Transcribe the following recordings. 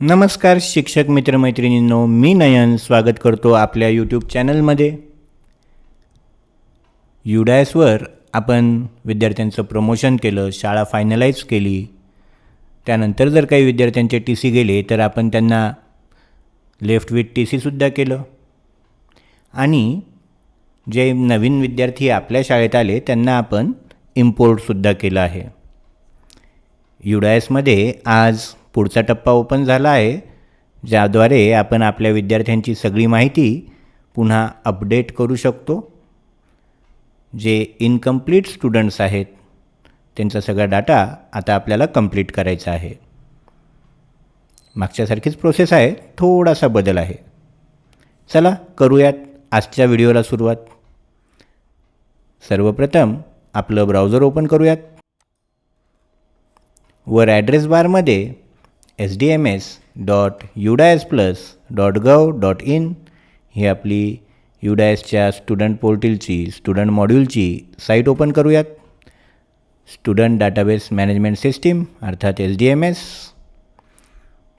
नमस्कार शिक्षक मित्रमैत्रिणींनो. मी नयन स्वागत करतो आपल्या यूट्यूब चॅनलमध्ये युडायसवर आपण विद्यार्थ्यांचं प्रमोशन केलं शाळा फायनलाईज केली. त्यानंतर जर काही विद्यार्थ्यांचे टी सी गेले तर आपण त्यांना लेफ्ट विथ टी सीसुद्धा केलं. आणि जे नवीन विद्यार्थी आपल्या शाळेत आले त्यांना आपण इम्पोर्टसुद्धा केलं आहे. युडायसमध्ये आज पुढचा टप्पा ओपन झाला आहे ज्याद्वारे आपण आपल्या विद्यार्थ्यांची सगळी माहिती पुन्हा अपडेट करू शकतो. जे इनकम्प्लीट स्टुडंट्स आहेत त्यांचा सगळा डाटा आता आपल्याला कंप्लीट करायचा आहे. मागच्यासारखीच प्रोसेस आहे थोडासा बदल आहे. चला करूयात आजच्या व्हिडिओला सुरुवात. सर्वप्रथम आपलं ब्राउझर ओपन करूयात. वर ॲड्रेस बारमध्ये S D M S dot UDISE plus dot gov dot in ही आपली युडायसच्या स्टुडंट पोर्टलची स्टुडंट मॉड्यूलची साईट ओपन करूयात. स्टुडंट डाटाबेस मॅनेजमेंट सिस्टीम अर्थात एस डी एम एस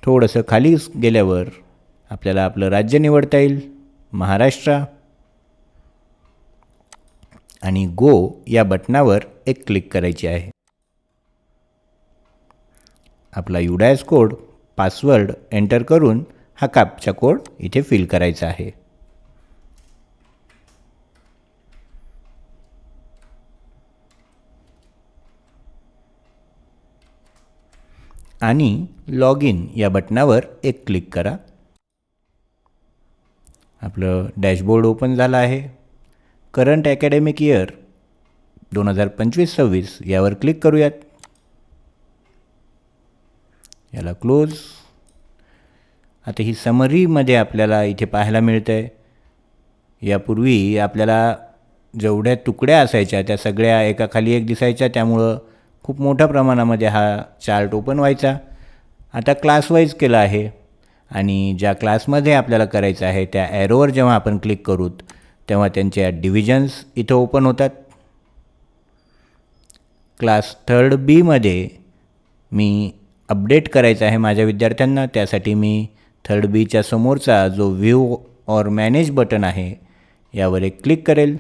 थोडंसं खाली गेल्यावर आपल्याला आपलं राज्य निवडता येईल महाराष्ट्र. आणि गो या बटनावर एक क्लिक करायची आहे. आपला युडायस कोड पासवर्ड एंटर करून हा कापचा कोड इथे फिल करायचा आहे. आणि लॉग इन या बटनावर एक क्लिक करा. आपलं डॅशबोर्ड ओपन झालं आहे. करंट अकॅडमिक इयर दोन हजार पंचवीस सव्वीस यावर क्लिक करूयात. याला क्लोज आता ही समरीमध्ये आपल्याला इथे पाहायला मिळतं आहे यापूर्वी आपल्याला जेवढ्या तुकड्या असायच्या त्या सगळ्या एकाखाली एक दिसायच्या. त्यामुळं खूप मोठ्या प्रमाणामध्ये हा चार्ट ओपन व्हायचा. आता क्लासवाईज केला आहे. आणि ज्या क्लासमध्ये आपल्याला करायचं आहे त्या ॲरोवर जेव्हा आपण क्लिक करू तेव्हा त्यांच्या डिव्हिजन्स इथं ओपन होतात. क्लास थर्ड बीमध्ये मी अपडेट करायचं आहे माझ्या विद्यार्थ्यांना त्यासाठी मी थर्ड बीच्या समोरचा जो व्ह्यू ऑर मॅनेज बटन आहे यावर एक क्लिक करेल.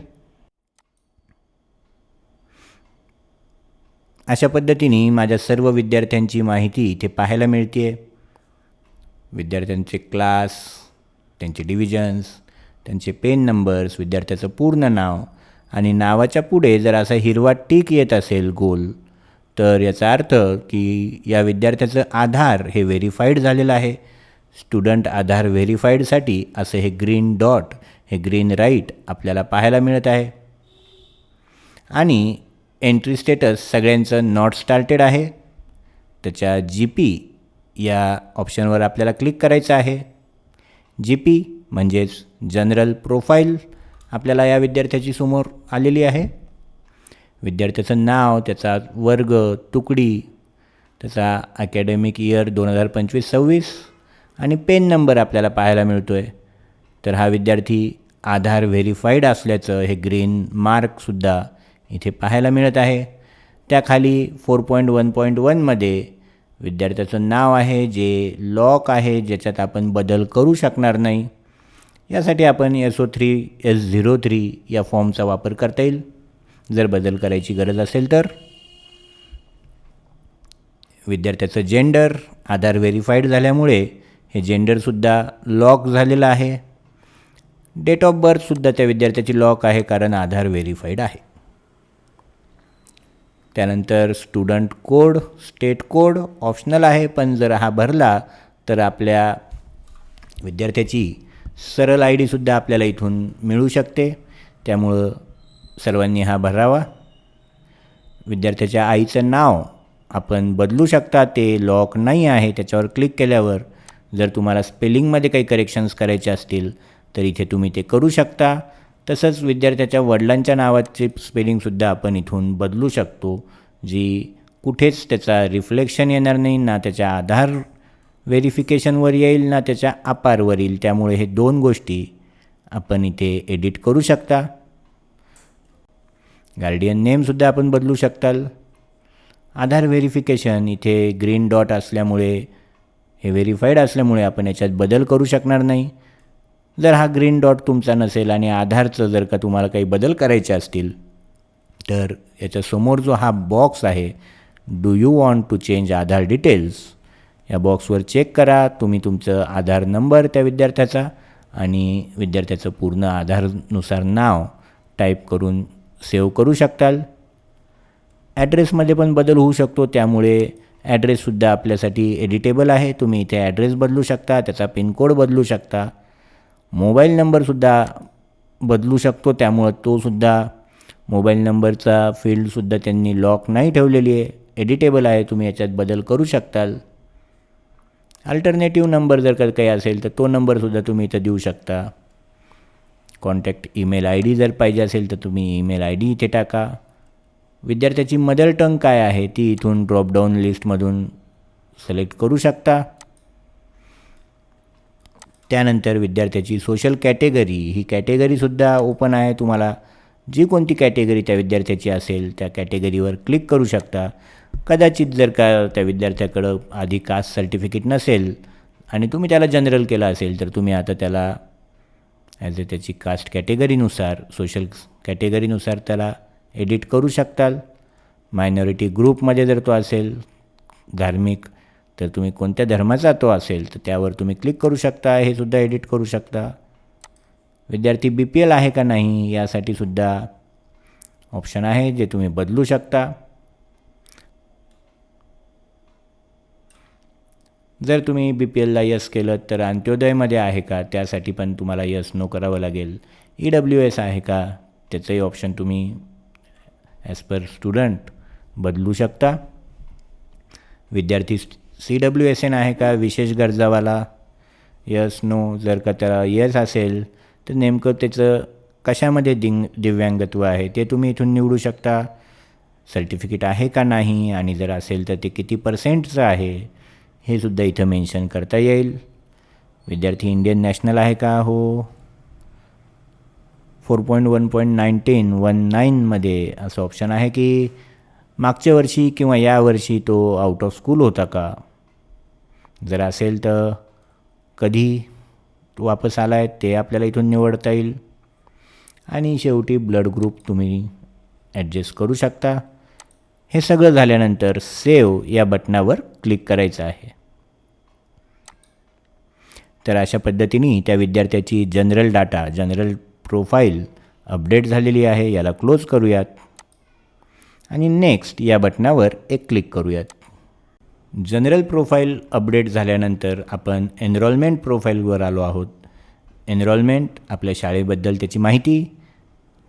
अशा पद्धतीने माझ्या सर्व विद्यार्थ्यांची माहिती इथे पाहायला मिळते आहे विद्यार्थ्यांचे क्लास त्यांचे डिव्हिजन्स त्यांचे पेन नंबर्स विद्यार्थ्याचं पूर्ण नाव आणि नावाच्या पुढे जर असा हिरवा टीक येत असेल गोल तर याचा अर्थ की या विद्यार्थ्याचं आधार हे व्हेरीफाईड झालेलं आहे. स्टुडंट आधार व्हेरीफाईडसाठी असं हे ग्रीन डॉट हे ग्रीन राईट आपल्याला पाहायला मिळत आहे. आणि एंट्री स्टेटस सगळ्यांचं नॉट स्टार्टेड आहे. त्याच्या जी पी या ऑप्शनवर आपल्याला क्लिक करायचं आहे. जी पी म्हणजेच जनरल प्रोफाईल आपल्याला या विद्यार्थ्याची समोर आलेली आहे. विद्यार्थ्याचं नाव त्याचा वर्ग तुकडी त्याचा अकॅडमिक इयर दोन हजार पंचवीस सव्वीस आणि पेन नंबर आपल्याला पाहायला मिळतो आहे तर हा विद्यार्थी आधार व्हेरीफाईड असल्याचं हे ग्रीन मार्कसुद्धा इथे पाहायला मिळत आहे. त्याखाली फोर पॉईंट वन पॉईंट वनमध्ये विद्यार्थ्याचं नाव आहे जे लॉक आहे ज्याच्यात आपण बदल करू शकणार नाही. यासाठी आपण S O three S zero three या फॉर्मचा वापर करता येईल. जर बदल करायची गरज असेल तर? विद्यार्थ्याचं जेंडर आधार व्हेरीफाईड झाल्यामुळे हे जेंडरसुद्धा लॉक झालेलं आहे. डेट ऑफ बर्थसुद्धा त्या विद्यार्थ्याची लॉक आहे कारण आधार व्हेरीफाईड आहे. त्यानंतर student code state code optional आहे पण जर हा भरला तर आपल्या विद्यार्थ्याची सरळ आय डीसुद्धा आपल्याला इथून मिळू शकते. त्यामुळं सर्वांनी हा भरावा. विद्यार्थ्याच्या आईचं नाव आपण बदलू शकता. ते लॉक नाही आहे. त्याच्यावर क्लिक केल्यावर जर तुम्हाला स्पेलिंगमध्ये काही करेक्शन्स करायचे असतील तर इथे तुम्ही ते करू शकता. तसंच विद्यार्थ्याच्या वडिलांच्या नावाची स्पेलिंगसुद्धा आपण इथून बदलू शकतो जी कुठेच त्याचा रिफ्लेक्शन येणार नाही ना त्याच्या आधार व्हेरिफिकेशनवर येईल ना त्याच्या अपारवर येईल. त्यामुळे हे दोन गोष्टी आपण इथे एडिट करू शकता. गार्डियन नेमसुद्धा आपण बदलू शकताल. आधार व्हेरिफिकेशन इथे ग्रीन डॉट असल्यामुळे हे व्हेरीफाईड असल्यामुळे आपण याच्यात बदल करू शकणार नाही. जर हा ग्रीन डॉट तुमचा नसेल आणि आधारचं जर का तुम्हाला काही बदल करायचे असतील तर याच्यासमोर जो हा बॉक्स आहे do you want to change Aadhaar details या बॉक्सवर चेक करा. तुम्ही तुमचं आधार नंबर त्या विद्यार्थ्याचा आणि विद्यार्थ्याचं पूर्ण आधारनुसार नाव टाईप करून सेव्ह करू शकताल. ॲड्रेसमध्ये पण बदल होऊ शकतो त्यामुळे ॲड्रेससुद्धा आपल्यासाठी एडिटेबल आहे. तुम्ही इथे ॲड्रेस बदलू शकता त्याचा पिनकोड बदलू शकता. मोबाईल नंबरसुद्धा बदलू शकतो त्यामुळं तोसुद्धा मोबाईल नंबरचा फील्डसुद्धा त्यांनी लॉक नाही ठेवलेली आहे. एडिटेबल आहे तुम्ही याच्यात बदल करू शकताल. अल्टरनेटिव्ह नंबर जर का काही असेल तर तो नंबरसुद्धा तुम्ही इथं देऊ शकता. कॉन्टॅक्ट ईमेल आय डी जर पाहिजे असेल तर तुम्ही ईमेल आय डी इथे टाका. विद्यार्थ्याची मदर टंग काय आहे ती इथून ड्रॉपडाऊन लिस्टमधून सिलेक्ट करू शकता. त्यानंतर विद्यार्थ्याची सोशल कॅटेगरी ही कॅटेगरीसुद्धा ओपन आहे. तुम्हाला जी कोणती कॅटेगरी त्या विद्यार्थ्याची असेल त्या कॅटेगरीवर क्लिक करू शकता. कदाचित जर का त्या विद्यार्थ्याकडं आधी कास्ट सर्टिफिकेट नसेल आणि तुम्ही त्याला जनरल केलं असेल तर तुम्ही आता त्याला ॲज अ त्याची कास्ट कॅटेगरीनुसार सोशल कॅटेगरीनुसार त्याला एडिट करू शकताल. मायनॉरिटी ग्रुपमध्ये जर तो असेल धार्मिक तर तुम्ही कोणत्या धर्माचा तो असेल तर त्यावर तुम्ही क्लिक करू शकता हे सुद्धा एडिट करू शकता. विद्यार्थी बी पी एल आहे का नाही यासाठी सुद्धा ऑप्शन आहे जे तुम्ही बदलू शकता. जर तुम्ही बी पी एलला यस केलं तर अंत्योदयमध्ये आहे का? त्यासाठी पण तुम्हाला यस नो करावं लागेल. ई डब्ल्यू एस आहे का? त्याचंही ऑप्शन तुम्ही ॲज पर स्टुडंट बदलू शकता. विद्यार्थी सी डब्ल्यू एस एन आहे का? विशेष गरजावाला यस नो जर का त्याला यस असेल तर नेमकं त्याचं कशामध्ये दिंग दिव्यांगत्व आहे? ते तुम्ही इथून निवडू शकता. सर्टिफिकेट आहे का नाही? आणि जर असेल तर ते किती पर्सेंटचं आहे? हे सुद्धा इथं मेन्शन करता येईल. विद्यार्थी इंडियन नॅशनल आहे का? हो. Four point one point nineteen one नाईनमध्ये असं ऑप्शन आहे की मागच्या वर्षी किंवा या वर्षी तो आउट ऑफ स्कूल होता का? जर असेल तर कधी तो वापस आला आहे ते आपल्याला इथून निवडता येईल. आणि शेवटी ब्लड ग्रुप तुम्ही ॲडजस्ट करू शकता. हे सगळं झाल्यानंतर सेव या बटनावर क्लिक करायचं आहे. तर अशा पद्धतीने त्या विद्यार्थ्याची general data general profile update झालेली आहे. याला क्लोज करूयात. आणि नेक्स्ट या बटनावर एक क्लिक करूयात. जनरल प्रोफाईल अपडेट झाल्यानंतर आपण एनरोलमेंट प्रोफाईलवर आलो आहोत. एनरोलमेंट आपल्या शाळेबद्दल त्याची माहिती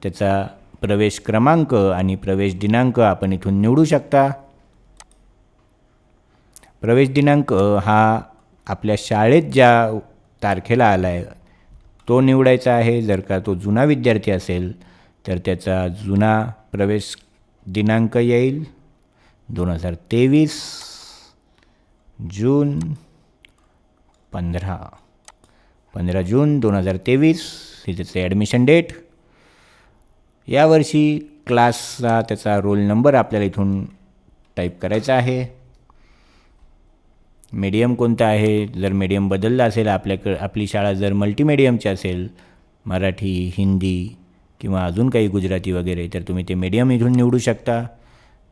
त्याचा प्रवेश क्रमांक आणि प्रवेश दिनांक आपण इथून निवडू शकता. प्रवेश दिनांक हा आपल्या शाळेत ज्या तारखेला आला आहे तो निवडायचा आहे. जर का तो जुना विद्यार्थी असेल तर त्याचा जुना प्रवेश दिनांक येईल. दोन हजार तेवीस जून पंधरा. पंधरा जून दोन हजार तेवीस हे त्याचं ॲडमिशन डेट यावर्षी क्लासचा त्याचा रोल नंबर आपल्याला इथून टाईप करायचा आहे. मीडियम कोणतं आहे? जर मीडियम बदललं असेल आपल्याकडं आपली शाळा जर मल्टीमिडियमची असेल मराठी हिंदी किंवा अजून काही गुजराती वगैरे तर तुम्ही ते मीडियम इथून निवडू शकता.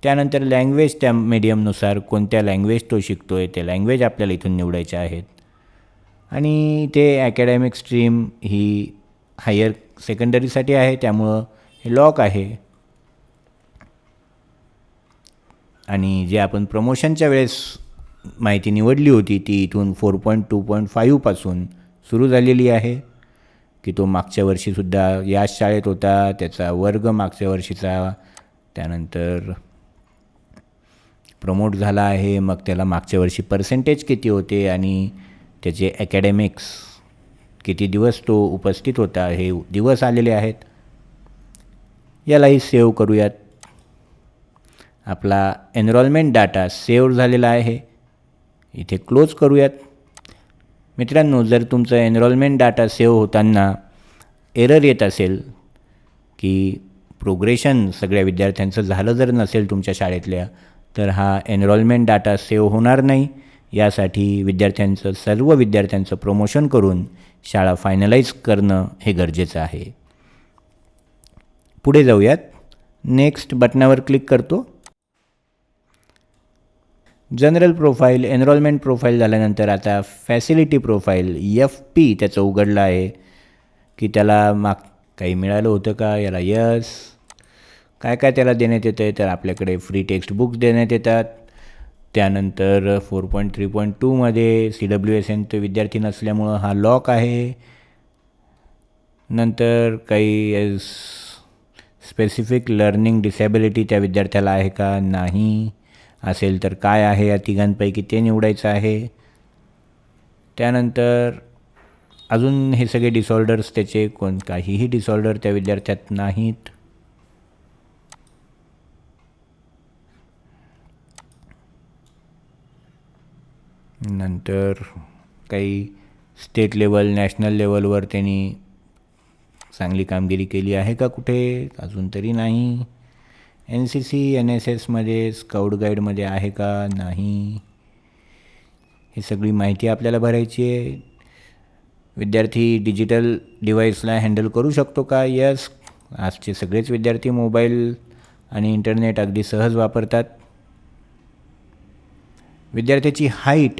त्यानंतर लँग्वेज त्या मीडियमनुसार कोणत्या लँग्वेज तो शिकतो आहे ते लँग्वेज आपल्याला इथून निवडायचे आहेत. आणि ते ॲकॅडमिक स्ट्रीम ही हायर सेकंडरीसाठी आहे त्यामुळं हे लॉक आहे. आणि जे आपण प्रमोशनच्या वेळेस माहिती निवडली होती ती इथून फोर पॉईंट टू पॉईंट फाईव्हपासून सुरू झालेली आहे की तो मागच्या वर्षीसुद्धा याच शाळेत होता त्याचा वर्ग मागच्या वर्षीचा त्यानंतर प्रमोट झाला आहे मग त्याला मागच्या वर्षी पर्सेंटेज किती होते आणि त्याचे ॲकॅडेमिक्स किती दिवस तो उपस्थित होता हे दिवस आलेले आहेत. यालाही सेव्ह करूयात. आपला एनरोलमेंट डाटा सेव्ह झालेला आहे. इथे क्लोज करूयात. मित्रांनो जर तुमचं एनरोलमेंट डाटा सेव्ह होताना एरर येत असेल की प्रोग्रेशन सगळ्या विद्यार्थ्यांचं झालं जर नसेल तुमच्या शाळेतल्या तर हा एनरोलमेंट डाटा सेव्ह होणार नाही. यासाठी विद्यार्थ्यांचं सर्व विद्यार्थ्यांचं प्रमोशन करून शाळा फायनलाईज करणं हे गरजेचं आहे. पुढे जाऊयात. नेक्स्ट बटनावर क्लिक करतो. जनरल प्रोफाईल एनरोलमेंट प्रोफाईल झाल्यानंतर आता फॅसिलिटी प्रोफाईल एफ पी त्याचं उघडलं आहे. की त्याला माग काही मिळालं होतं का? याला यस काय काय त्याला देण्यात येतं आहे तर आपल्याकडे फ्री टेक्स्ट बुक्स देण्यात येतात. त्यानंतर फोर पॉईंट थ्री पॉईंट टूमध्ये सी डब्ल्यू एस एन ते विद्यार्थी नसल्यामुळं हा लॉक आहे. नंतर काही स्पेसिफिक लर्निंग डिसॅबिलिटी त्या विद्यार्थ्याला आहे का? नाही. असेल तर काय आहे? या तिघांपैकी ते निवडायचं आहे. त्यानंतर अजून हे सगळे डिसऑर्डर्स त्याचे कोण काहीही डिसऑर्डर त्या विद्यार्थ्यात नाहीत. नंतर काही स्टेट लेवल नॅशनल लेवलवर त्यांनी चांगली कामगिरी केली आहे का कुठे? अजून तरी नाही. N C C N S एसमध्ये स्काउट गाईडमध्ये आहे का? नाही. ही सगळी माहिती आपल्याला भरायची आहे. विद्यार्थी डिजिटल डिव्हाइसला हँडल करू शकतो का? यस. आजचे सगळेच विद्यार्थी मोबाईल आणि इंटरनेट अगदी सहज वापरतात. विद्यार्थ्याची हाईट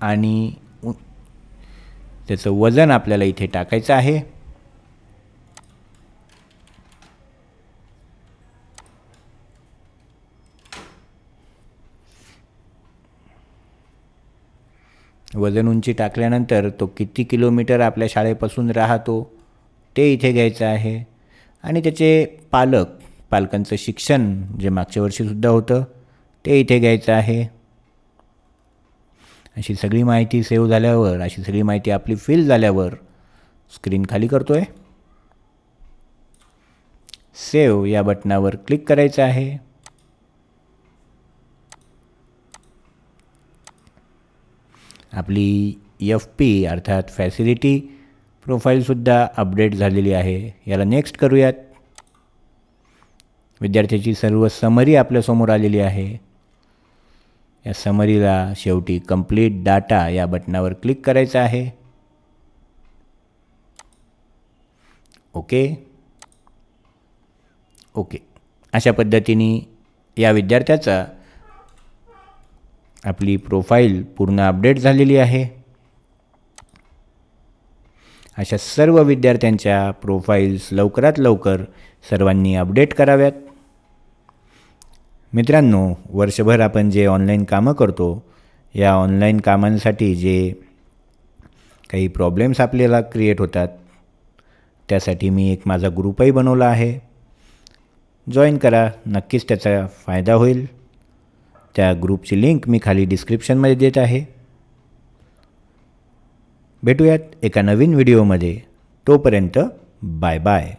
आणि उ- त्याचं वजन आपल्याला इथे टाकायचं आहे. वजन उंची टाकल्यानंतर तो किती किलोमीटर आपल्या शाळेपासून राहतो ते इथे घ्यायचं आहे. आणि त्याचे पालक पालकांचं शिक्षण जे मागच्या वर्षीसुद्धा होतं ते इथे घ्यायचं आहे. अशी सगळी माहिती सेव्ह झाल्यावर अशी सगळी माहिती आपली फिल झाल्यावर स्क्रीन खाली करतो आहे सेव्ह या बटनावर क्लिक करायचं आहे. आपली एफ पी अर्थात फॅसिलिटी प्रोफाईलसुद्धा अपडेट झालेली आहे. याला नेक्स्ट करूयात. विद्यार्थ्याची सर्व समरी आपल्यासमोर आलेली आहे. या समरीला शेवटी कंप्लीट डाटा या बटनावर क्लिक करायचं आहे. ओके ओके अशा पद्धतीने या विद्यार्थ्याचा आपली प्रोफाईल पूर्ण अपडेट झालेली आहे. अशा सर्व विद्यार्थ्यांच्या प्रोफाईल्स लवकरात लवकर सर्वांनी अपडेट कराव्यात. मित्रांनो वर्षभर आपण जे ऑनलाईन कामं करतो या ऑनलाईन कामांसाठी जे काही प्रॉब्लेम्स आपल्याला क्रिएट होतात त्यासाठी मी एक माझा ग्रुपही बनवला आहे. जॉईन करा नक्कीच त्याचा फायदा होईल. त्या ग्रुपची लिंक मी खाली डिस्क्रिप्शनमध्ये देत आहे. भेटूयात एका नवीन व्हिडिओमध्ये. तोपर्यंत बाय बाय.